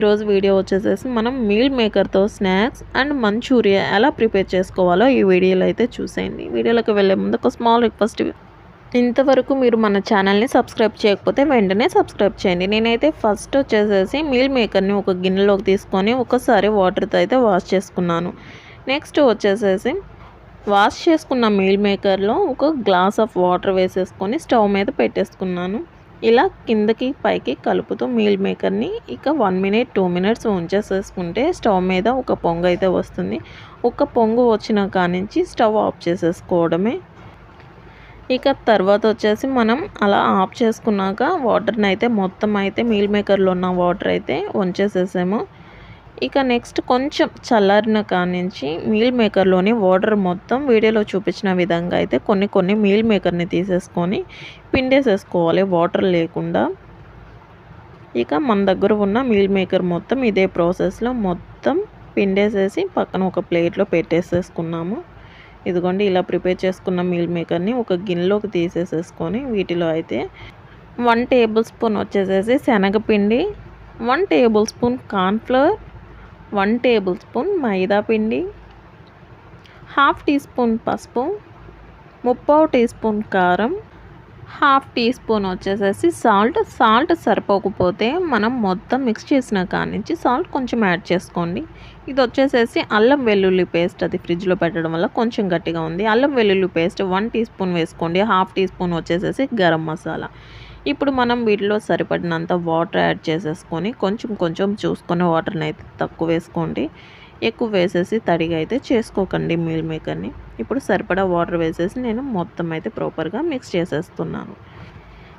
ఈరోజు వీడియో వచ్చేసేసి మనం మీల్ మేకర్తో స్నాక్స్ అండ్ మంచూరియా ఎలా ప్రిపేర్ చేసుకోవాలో ఈ వీడియోలో అయితే చూసేయండి. వీడియోలోకి వెళ్ళే ముందు ఒక స్మాల్ రిక్వెస్ట్. ఇంతవరకు మీరు మన ఛానల్ని సబ్స్క్రైబ్ చేయకపోతే వెంటనే సబ్స్క్రైబ్ చేయండి. నేనైతే ఫస్ట్ వచ్చేసేసి మీల్ మేకర్ని ఒక గిన్నెలోకి తీసుకొని ఒకసారి వాటర్తో అయితే వాష్ చేసుకున్నాను. నెక్స్ట్ వచ్చేసేసి వాష్ చేసుకున్న మీల్ మేకర్లో ఒక గ్లాస్ ఆఫ్ వాటర్ వేసేసుకొని స్టవ్ మీద పెట్టేసుకున్నాను. ఇలా కిందకి పైకి కలుపుతూ మీల్ మేకర్ని ఇక వన్ మినిట్ టూ మినిట్స్ ఉంచేసేసుకుంటే స్టవ్ మీద ఒక పొంగు అయితే వస్తుంది. ఒక పొంగు వచ్చిన కానించి స్టవ్ ఆఫ్ చేసేసుకోవడమే. ఇక తర్వాత వచ్చేసి మనం అలా ఆఫ్ చేసుకున్నాక వాటర్ని అయితే మొత్తం అయితే మీల్ మేకర్లో ఉన్న వాటర్ అయితే వంచేసేసాము ఇక నెక్స్ట్ కొంచెం చల్లారిన కానించి మీల్ మేకర్లోని వాటర్ మొత్తం వీడియోలో చూపించిన విధంగా అయితే కొన్ని కొన్ని మీల్ మేకర్ని తీసేసుకొని పిండేసేసుకోవాలి. వాటర్ లేకుండా. ఇక మన దగ్గర ఉన్న మీల్ మేకర్ మొత్తం ఇదే ప్రాసెస్లో మొత్తం పిండేసేసి పక్కన ఒక ప్లేట్లో పెట్టేసేసుకున్నాము. ఇదిగోండి ఇలా ప్రిపేర్ చేసుకున్న మీల్ మేకర్ని ఒక గిన్నెలోకి తీసేసేసుకొని వీటిలో అయితే వన్ టేబుల్ స్పూన్ వచ్చేసేసి శనగపిండి one tablespoon cornflour one tablespoon maida పిండి హాఫ్ టీ స్పూన్ పసుపు ముప్పావు టీ స్పూన్ కారం హాఫ్ టీ స్పూన్ వచ్చేసేసి సాల్ట్. సాల్ట్ సరిపోకపోతే మనం మొత్తం మిక్స్ చేసిన కానించి సాల్ట్ కొంచెం యాడ్ చేసుకోండి. ఇది వచ్చేసేసి అల్లం వెల్లుల్లి పేస్ట్ అది ఫ్రిడ్జ్లో పెట్టడం వల్ల కొంచెం గట్టిగా ఉంది. అల్లం వెల్లుల్లి పేస్ట్ వన్ టీ స్పూన్ వేసుకోండి. హాఫ్ టీ స్పూన్ వచ్చేసేసి గరం మసాలా. ఇప్పుడు మనం వీటిలో సరిపడినంత వాటర్ యాడ్ చేసేసుకొని కొంచెం కొంచెం చూసుకొని వాటర్ని అయితే తక్కువ వేసుకోండి. ఎక్కువ వేసేసి తడిగా అయితే చేసుకోకండి మీల్ మేకర్ని. ఇప్పుడు సరిపడా వాటర్ వేసేసి నేను మొత్తం అయితే ప్రాపర్గా మిక్స్ చేసేస్తున్నాను.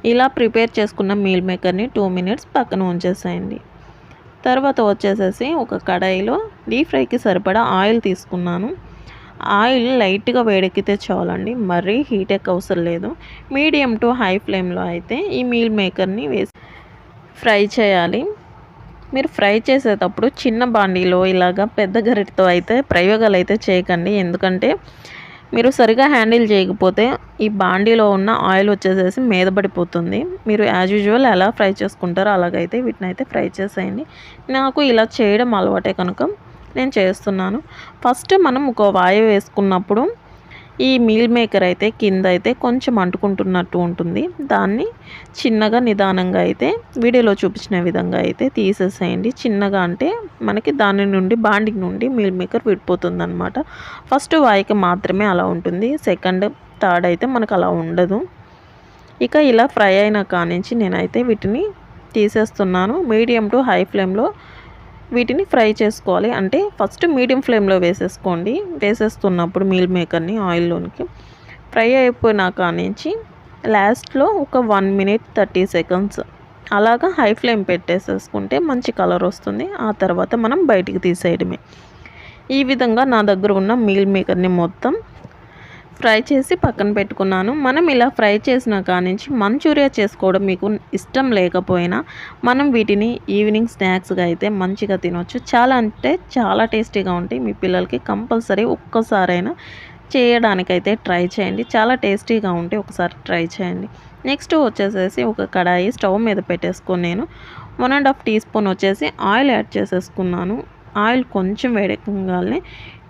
ఇలా ప్రిపేర్ చేసుకున్న మీల్ మేకర్ని టూ మినిట్స్ పక్కన ఉంచేసేయండి. తర్వాత వచ్చేసేసి ఒక కడాయిలో డీప్ ఫ్రైకి సరిపడా ఆయిల్ తీసుకున్నాను. ఆయిల్ లైట్గా వేడెక్కితే చాలండి. మరీ హీట్ ఎక్క అవసరం లేదు. మీడియం టు హై ఫ్లేమ్లో అయితే ఈ మీల్ మేకర్ని వేసి ఫ్రై చేయాలి. మీరు ఫ్రై చేసేటప్పుడు చిన్న బాండీలో ఇలాగా పెద్ద గరిటతో అయితే ప్రయోగాలు అయితే చేయకండి. ఎందుకంటే మీరు సరిగా హ్యాండిల్ చేయకపోతే ఈ బాండీలో ఉన్న ఆయిల్ వచ్చేసేసి మీద పడిపోతుంది. మీరు యాజ్ యూజువల్ ఎలా ఫ్రై చేసుకుంటారో అలాగైతే వీటిని అయితే ఫ్రై చేసేయండి. నాకు ఇలా చేయడం అలవాటే కనుక నేను చేస్తున్నాను. ఫస్ట్ మనం ఒక వాయువు వేసుకున్నప్పుడు ఈ మీల్ మేకర్ అయితే కింద అయితే కొంచెం అంటుకుంటున్నట్టు ఉంటుంది. దాన్ని చిన్నగా నిదానంగా అయితే వీడియోలో చూపించిన విధంగా అయితే తీసేసేయండి. చిన్నగా అంటే మనకి దాని నుండి బాండింగ్ నుండి మీల్ మేకర్ విడిపోతుంది అనమాట ఫస్ట్ వాయికి మాత్రమే అలా ఉంటుంది. సెకండ్ థర్డ్ అయితే మనకు అలా ఉండదు. ఇక ఇలా ఫ్రై అయిన కానించి నేనైతే వీటిని తీసేస్తున్నాను. మీడియం టు హై ఫ్లేమ్లో వీటిని ఫ్రై చేసుకోవాలి. అంటే ఫస్ట్ మీడియం ఫ్లేమ్లో వేసేసుకోండి. వేసేస్తున్నప్పుడు మీల్ మేకర్ని ఆయిల్లోనికి ఫ్రై అయిపోయినాక నుంచి లాస్ట్లో ఒక వన్ మినిట్ థర్టీ సెకండ్స్ అలాగా హై ఫ్లేమ్ పెట్టేసేసుకుంటే మంచి కలర్ వస్తుంది. ఆ తర్వాత మనం బయటికి తీసేయడమే. ఈ విధంగా నా దగ్గర ఉన్న మీల్ మేకర్ని మొత్తం ఫ్రై చేసి పక్కన పెట్టుకున్నాను. మనం ఇలా ఫ్రై చేసిన కానించి మంచూరియా చేసుకోవడం మీకు ఇష్టం లేకపోయినా మనం వీటిని ఈవినింగ్ స్నాక్స్గా అయితే మంచిగా తినొచ్చు. చాలా అంటే చాలా టేస్టీగా ఉంటాయి. మీ పిల్లలకి కంపల్సరీ ఒక్కసారైనా చేయడానికైతే ట్రై చేయండి. చాలా టేస్టీగా ఉంటే ఒకసారి ట్రై చేయండి. నెక్స్ట్ వచ్చేసేసి ఒక కడాయి స్టవ్ మీద పెట్టేసుకొని నేను one and half teaspoon వచ్చేసి ఆయిల్ యాడ్ చేసేసుకున్నాను. ఆయిల్ కొంచెం వేడెక్కగానే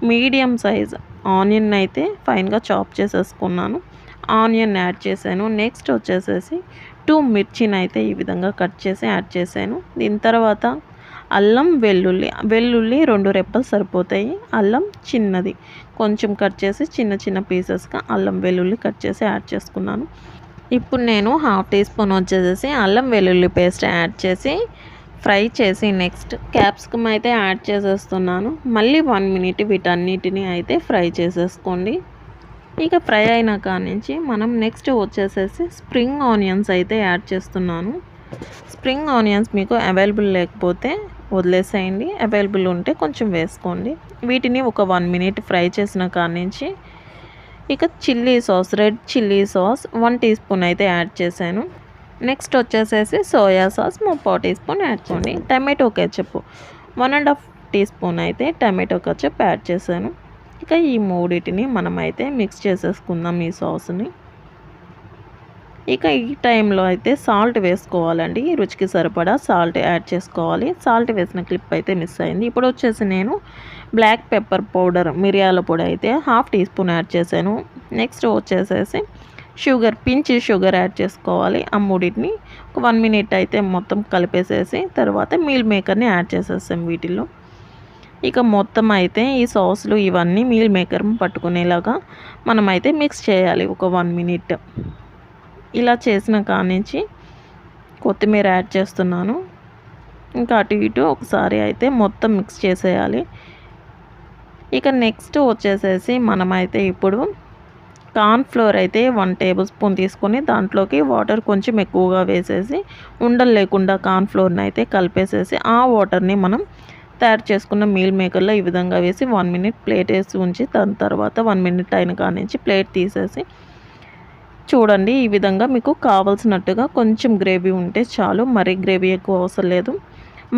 మీడియం సైజ్ ఆనియన్ అయితే ఫైన్గా చాప్ చేసేసుకున్నాను. ఆనియన్ యాడ్ చేశాను. నెక్స్ట్ వచ్చేసేసి టూ మిర్చిని అయితే ఈ విధంగా కట్ చేసి యాడ్ చేశాను. దీని తర్వాత అల్లం వెల్లుల్లి. వెల్లుల్లి రెండు రెప్పలు సరిపోతాయి. అల్లం చిన్నది. కొంచెం కట్ చేసి చిన్న చిన్న పీసెస్గా అల్లం వెల్లుల్లి కట్ చేసి యాడ్ చేసుకున్నాను. ఇప్పుడు నేను హాఫ్ టీ స్పూన్ వచ్చేసేసి అల్లం వెల్లుల్లి పేస్ట్ యాడ్ చేసి ఫ్రై చేసి నెక్స్ట్ క్యాప్సికమ్ అయితే యాడ్ చేసేస్తున్నాను. మళ్ళీ వన్ మినిట్ వీటన్నిటిని అయితే ఫ్రై చేసేసుకోండి. ఇక ఫ్రై అయిన నుంచి మనం నెక్స్ట్ వచ్చేసేసి స్ప్రింగ్ ఆనియన్స్ అయితే యాడ్ చేస్తున్నాను. స్ప్రింగ్ ఆనియన్స్ మీకు అవైలబుల్ లేకపోతే వదిలేసేయండి. అవైలబుల్ ఉంటే కొంచెం వేసుకోండి. వీటిని ఒక వన్ మినిట్ ఫ్రై చేసిన నుంచి ఇక chilli sauce red chilli sauce one teaspoon అయితే యాడ్ చేశాను. నెక్స్ట్ వచ్చేసేసి సోయా సాస్ ముప్పో టీ స్పూన్ యాడ్ చేయండి. Tomato ketchup one and half teaspoon అయితే టమాటో కెచప్ యాడ్ చేశాను. ఇక ఈ మూడింటిని మనమైతే మిక్స్ చేసేసుకుందాం ఈ సాస్ని. ఇక ఈ టైంలో అయితే సాల్ట్ వేసుకోవాలండి. రుచికి సరిపడా సాల్ట్ యాడ్ చేసుకోవాలి. సాల్ట్ వేసిన క్లిప్ అయితే మిస్ అయింది. ఇప్పుడు వచ్చేసి నేను బ్లాక్ పెప్పర్ పౌడర్ మిరియాల పొడి అయితే హాఫ్ టీ స్పూన్ యాడ్ చేశాను. నెక్స్ట్ వచ్చేసేసి షుగర్ పించి షుగర్ యాడ్ చేసుకోవాలి. ఆ మూడింటిని ఒక వన్ మినిట్ అయితే మొత్తం కలిపేసేసి తర్వాత మీల్ మేకర్ని యాడ్ చేసేసాం వీటిలో ఇక మొత్తం అయితే ఈ సాస్లు ఇవన్నీ మీల్ మేకర్ పట్టుకునేలాగా మనమైతే మిక్స్ చేయాలి ఒక వన్ మినిట్. ఇలా చేసిన కానించి కొత్తిమీర యాడ్ చేస్తున్నాను. ఇంకా అటు ఇటు ఒకసారి అయితే మొత్తం మిక్స్ చేసేయాలి. ఇక నెక్స్ట్ వచ్చేసేసి మనమైతే ఇప్పుడు కార్న్ ఫ్లోర్ అయితే వన్ టేబుల్ స్పూన్ తీసుకొని దాంట్లోకి వాటర్ కొంచెం ఎక్కువగా వేసేసి ఉండలు లేకుండా కార్న్ ఫ్లోర్ని అయితే కలిపేసేసి ఆ వాటర్ని మనం తయారు చేసుకున్న మీల్ మేకర్లో ఈ విధంగా వేసి వన్ మినిట్ ప్లేట్ వేసి ఉంచి దాని తర్వాత వన్ మినిట్ అయిన కానించి ప్లేట్ తీసేసి చూడండి ఈ విధంగా మీకు కావలసినట్టుగా కొంచెం గ్రేవీ ఉంటే చాలు. మరీ గ్రేవీ ఎక్కువ అవసరం లేదు.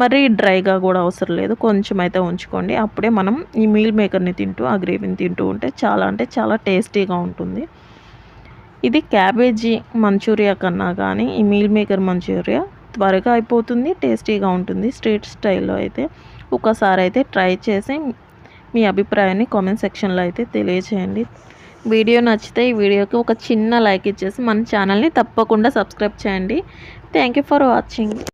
మరీ డ్రైగా కూడా అవసరం లేదు. కొంచెం అయితే ఉంచుకోండి. అప్పుడే మనం ఈ మీల్ మేకర్ని తింటూ ఆ గ్రేవీని తింటూ ఉంటే చాలా అంటే చాలా టేస్టీగా ఉంటుంది. ఇది క్యాబేజీ మంచూరియా కన్నా కానీ ఈ మీల్ మేకర్ మంచూరియా త్వరగా అయిపోతుంది టేస్టీగా ఉంటుంది స్ట్రీట్ స్టైల్లో అయితే. ఒకసారి అయితే ట్రై చేసి మీ అభిప్రాయాన్ని కామెంట్ సెక్షన్లో అయితే తెలియచేయండి. వీడియో నచ్చితే ఈ వీడియోకి ఒక చిన్న లైక్ ఇచ్చేసి మన ఛానల్ని తప్పకుండా సబ్స్క్రైబ్ చేయండి. Thank you for watching.